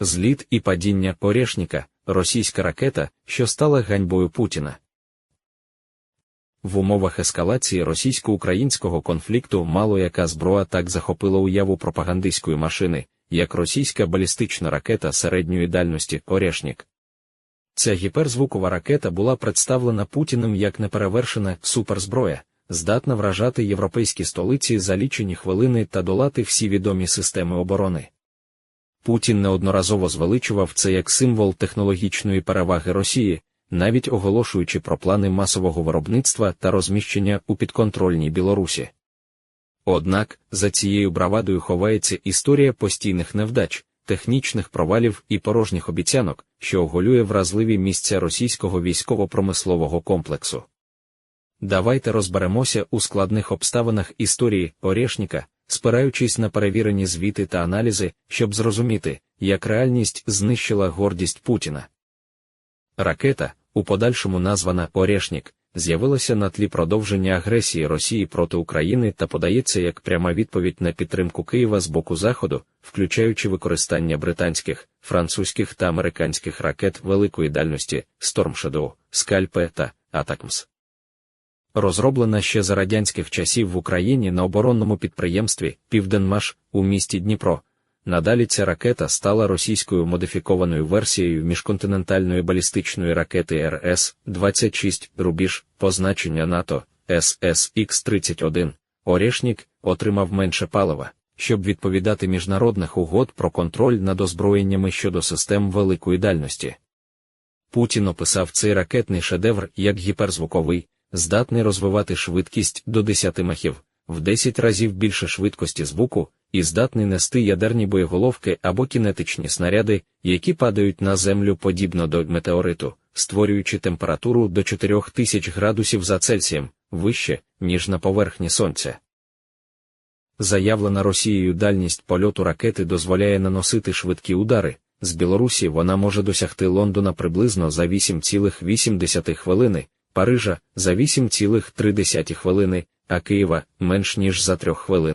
Зліт і падіння Орешніка, російська ракета, що стала ганьбою Путіна. В умовах ескалації російсько-українського конфлікту мало яка зброя так захопила уяву пропагандистської машини, як російська балістична ракета середньої дальності Орешнік. Ця гіперзвукова ракета була представлена Путіним як неперевершена суперзброя, здатна вражати європейські столиці за лічені хвилини та долати всі відомі системи оборони. Путін неодноразово звеличував це як символ технологічної переваги Росії, навіть оголошуючи про плани масового виробництва та розміщення у підконтрольній Білорусі. Однак за цією бравадою ховається історія постійних невдач, технічних провалів і порожніх обіцянок, що оголює вразливі місця російського військово-промислового комплексу. Давайте розберемося у складних обставинах історії Орешніка, спираючись на перевірені звіти та аналізи, щоб зрозуміти, як реальність знищила гордість Путіна. Ракета, у подальшому названа Орешнік, з'явилася на тлі продовження агресії Росії проти України та подається як пряма відповідь на підтримку Києва з боку Заходу, включаючи використання британських, французьких та американських ракет великої дальності Shadow, Скальпе та Атакмс. Розроблена ще за радянських часів в Україні на оборонному підприємстві Південмаш у місті Дніпро. Надалі ця ракета стала російською модифікованою версією міжконтинентальної балістичної ракети РС-26 рубіж, позначення НАТО ССХ-31. Орешнік отримав менше палива, щоб відповідати міжнародних угод про контроль над озброєннями щодо систем великої дальності. Путін описав цей ракетний шедевр як гіперзвуковий, здатний розвивати швидкість до 10 махів, в 10 разів більше швидкості звуку, і здатний нести ядерні боєголовки або кінетичні снаряди, які падають на землю подібно до метеориту, створюючи температуру до 4000 градусів за Цельсієм, вище, ніж на поверхні Сонця. Заявлена Росією дальність польоту ракети дозволяє наносити швидкі удари. З Білорусі вона може досягти Лондона приблизно за 8,8 хвилини, Парижа за 8,3 хвилини, а Києва менш ніж за 3 хвилин.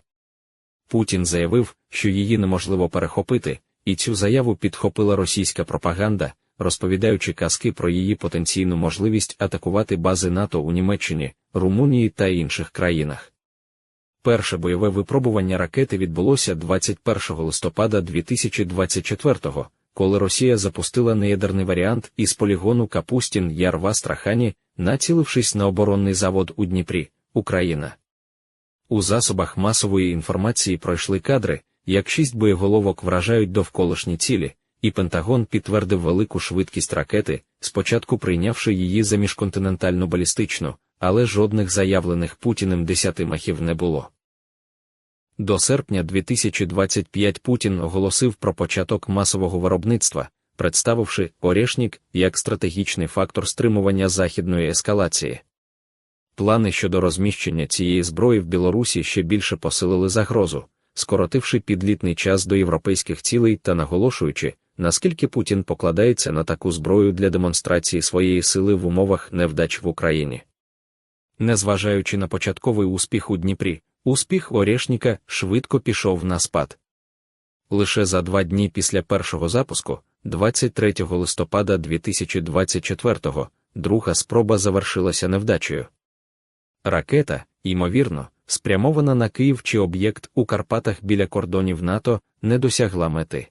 Путін заявив, що її неможливо перехопити, і цю заяву підхопила російська пропаганда, розповідаючи казки про її потенційну можливість атакувати бази НАТО у Німеччині, Румунії та інших країнах. Перше бойове випробування ракети відбулося 21 листопада 2024-го, коли Росія запустила неядерний варіант із полігону Капустін Яр в Астрахані, націлившись на оборонний завод у Дніпрі, Україна. У засобах масової інформації пройшли кадри, як шість боєголовок вражають довколишні цілі, і Пентагон підтвердив велику швидкість ракети, спочатку прийнявши її за міжконтинентальну балістичну, але жодних заявлених Путіним десяти махів не було. До серпня 2025 Путін оголосив про початок масового виробництва, представивши Орешнік як стратегічний фактор стримування західної ескалації. Плани щодо розміщення цієї зброї в Білорусі ще більше посилили загрозу, скоротивши підлітний час до європейських цілей та наголошуючи, наскільки Путін покладається на таку зброю для демонстрації своєї сили в умовах невдач в Україні. Незважаючи на початковий успіх у Дніпрі, успіх Орешніка швидко пішов на спад. Лише за два дні після першого запуску, 23 листопада 2024-го, друга спроба завершилася невдачею. Ракета, ймовірно, спрямована на Київ чи об'єкт у Карпатах біля кордонів НАТО, не досягла мети.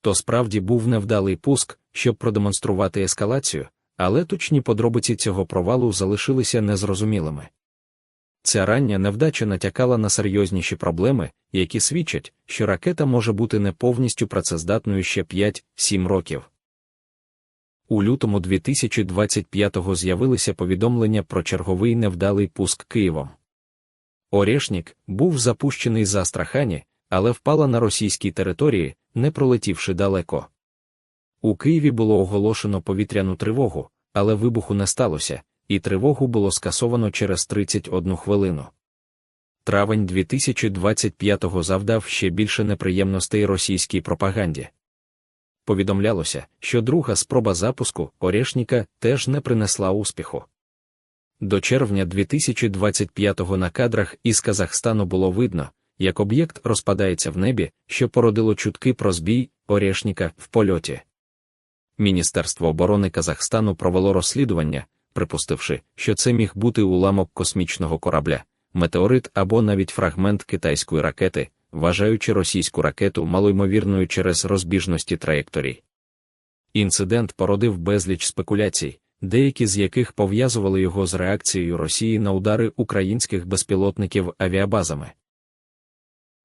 То справді був невдалий пуск, щоб продемонструвати ескалацію, але точні подробиці цього провалу залишилися незрозумілими. Ця рання невдача натякала на серйозніші проблеми, які свідчать, що ракета може бути не повністю працездатною ще 5-7 років. У лютому 2025-го з'явилися повідомлення про черговий невдалий пуск Києвом. Орешнік був запущений з Астрахані, але впала на російській території, не пролетівши далеко. У Києві було оголошено повітряну тривогу, але вибуху не сталося, і тривогу було скасовано через 31 хвилину. Травень 2025-го завдав ще більше неприємностей російській пропаганді. Повідомлялося, що друга спроба запуску Орешніка теж не принесла успіху. До червня 2025-го на кадрах із Казахстану було видно, як об'єкт розпадається в небі, що породило чутки про збій Орєшніка в польоті. Міністерство оборони Казахстану провело розслідування, припустивши, що це міг бути уламок космічного корабля, метеорит або навіть фрагмент китайської ракети, вважаючи російську ракету малоймовірною через розбіжності траєкторій. Інцидент породив безліч спекуляцій, деякі з яких пов'язували його з реакцією Росії на удари українських безпілотників авіабазами.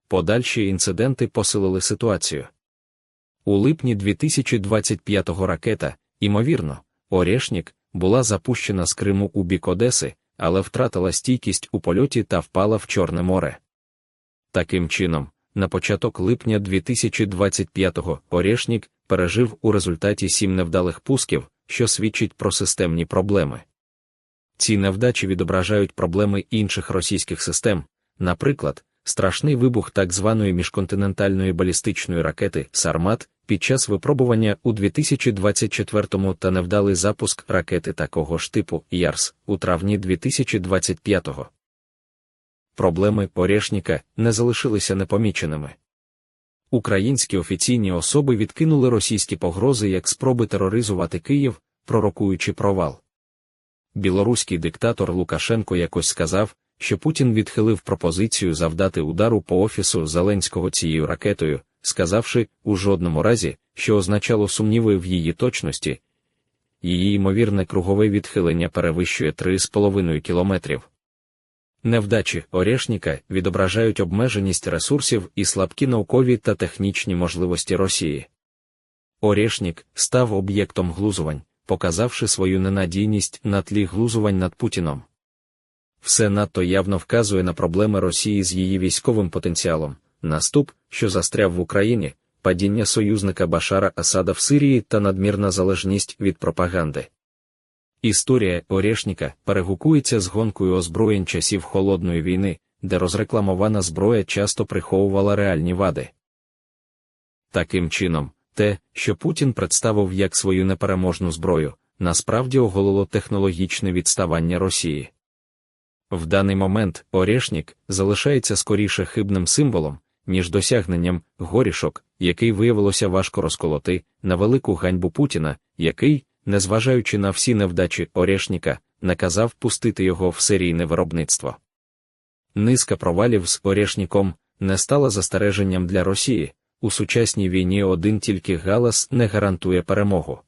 Подальші інциденти посилили ситуацію. У липні 2025 ракета, імовірно, Орєшнік, була запущена з Криму у бік Одеси, але втратила стійкість у польоті та впала в Чорне море. Таким чином, на початок липня 2025-го Орєшнік пережив у результаті сім невдалих пусків, що свідчить про системні проблеми. Ці невдачі відображають проблеми інших російських систем, наприклад, страшний вибух так званої міжконтинентальної балістичної ракети Сармат під час випробування у 2024 та невдалий запуск ракети такого ж типу ЯРС у травні 2025-го. Проблеми Порєшніка не залишилися непоміченими. Українські офіційні особи відкинули російські погрози як спроби тероризувати Київ, пророкуючи провал. Білоруський диктатор Лукашенко якось сказав, що Путін відхилив пропозицію завдати удару по офісу Зеленського цією ракетою, сказавши у жодному разі, що означало сумніви в її точності. Її ймовірне кругове відхилення перевищує 3,5 кілометрів. Невдачі Орєшніка відображають обмеженість ресурсів і слабкі наукові та технічні можливості Росії. Орєшнік став об'єктом глузувань, показавши свою ненадійність на тлі глузувань над Путіном. Все надто явно вказує на проблеми Росії з її військовим потенціалом, наступ, що застряв в Україні, падіння союзника Башара Асада в Сирії та надмірна залежність від пропаганди. Історія Орєшніка перегукується з гонкою озброєнь часів холодної війни, де розрекламована зброя часто приховувала реальні вади. Таким чином, те, що Путін представив як свою непереможну зброю, насправді оголило технологічне відставання Росії. В даний момент Орєшнік залишається скоріше хибним символом, ніж досягненням горішок, який виявилося важко розколоти, на велику ганьбу Путіна, який, незважаючи на всі невдачі Орєшніка, наказав пустити його в серійне виробництво. Низка провалів з Орєшніком не стала застереженням для Росії. У сучасній війні один тільки галас не гарантує перемогу.